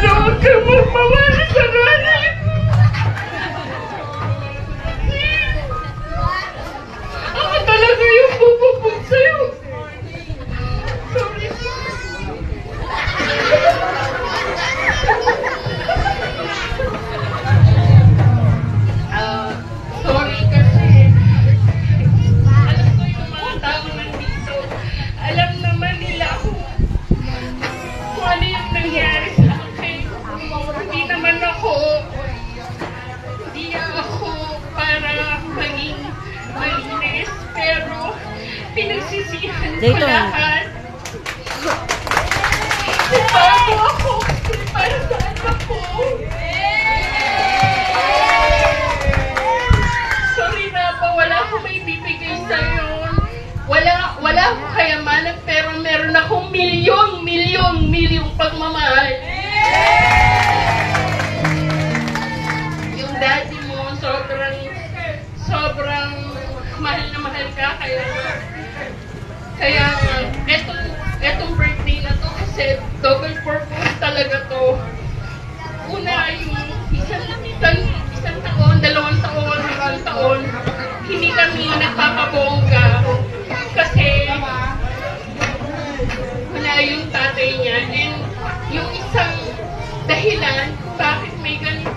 Não ela quebrou pinagsisihan ko lahat. Bago ako para sa anak ko. Sorry na po, wala akong may bibigay sa'yo. Wala, wala akong kayamanan, pero meron akong milyon, milyon, milyong pagmamahal. Yung daddy mo, sobrang, sobrang mahal na mahal ka, kaya kasi double purpose talaga to. Una, yung isang, isang, isang taon, dalawang taon, dalawang taon, hindi kami nagpapabongga kasi wala yung tatay niya. And yung isang dahilan bakit may ganito,